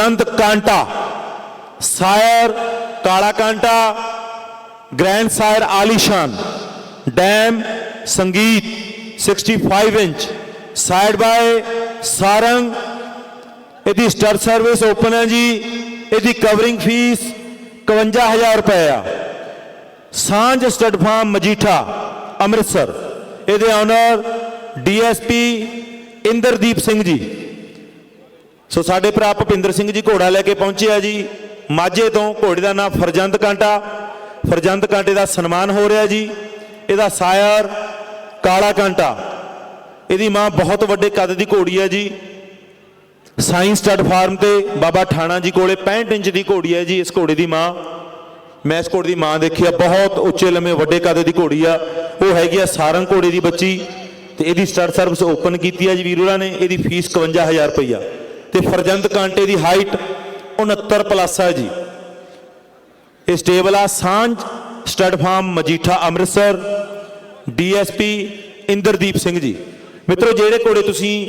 Chand Kanta, sire Kala Kanta, grand sire Alishan dam Sangeet 65 inch side by Sarang, ਇਹਦੀ ਸਟਰ service open ਹੈ ਜੀ, ਇਹਦੀ covering fees 51000 ਰੁਪਏ ਆ। ਸਾਂਝ ਸਟੱਡ ਫਾਰਮ ਮਜੀਠਾ, ਅੰਮ੍ਰਿਤਸਰ, ਇਹਦੇ ਓਨਰ ਡੀਐਸਪੀ ਇੰਦਰਦੀਪ ਸਿੰਘ ਜੀ। ਸੋ ਸਾਡੇ ਭਰਾ ਭੁਪਿੰਦਰ ਸਿੰਘ ਜੀ ਘੋੜਾ ਲੈ ਕੇ ਪਹੁੰਚਿਆ ਜੀ। ਮਾਝੇ ਤੋਂ ਘੋੜੇ ਦਾ ਨਾਮ ਫਰਜੰਦ ਕਾਂਟਾ। ਫਰਜੰਦ ਕਾਂਟੇ ਦਾ ਸਨਮਾਨ ਹੋ ਰਿਹਾ ਜੀ। ਇਹਦਾ ਸਾਇਰ ਕਾਲਾ ਕਾਂਟਾ। ਇਹਦੀ ਮਾਂ ਬਹੁਤ ਵੱਡੇ ਕੱਦ ਦੀ ਘੋੜੀ ਹੈ ਜੀ। ਸਾਇੰਸ ਸਟੱਡ ਫਾਰਮ ਤੇ ਬਾਬਾ ਠਾਣਾ ਜੀ ਕੋਲੇ 65 ਇੰਚ ਦੀ ਘੋੜੀ ਹੈ ਜੀ ਇਸ ਘੋੜੇ ਦੀ ਮਾਂ। ਮੈਂ ਇਸ ਘੋੜੇ ਦੀ ਮਾਂ ਦੇਖੀ ਆ, ਬਹੁਤ ਉੱਚੇ ਲੰਮੇ ਵੱਡੇ ਕੱਦ ਦੀ ਘੋੜੀ ਆ। ਉਹ ਹੈਗੀ ਆ ਸਾਰੰਗ ਘੋੜੇ ਦੀ ਬੱਚੀ। ਤੇ ਇਹਦੀ ਸਟਾਰ ਸਰਵਿਸ ਓਪਨ ਕੀਤੀ ਆ ਜੀ ਵੀਰੋਰਾ ਨੇ। ਇਹਦੀ ਫੀਸ 51000 ਰੁਪਈਆ। ਤੇ ਫਰਜੰਦ ਕਾਂਟੇ ਦੀ ਹਾਈਟ 69 ਪਲੱਸ ਹੈ ਜੀ। ਇਹ ਸਟੇਬਲ ਆ Sanjh, stud farm Majitha Amritsar DSP Inderdeep Singh ji. ਮਿੱਤਰੋ, ਜਿਹੜੇ ਘੋੜੇ ਤੁਸੀਂ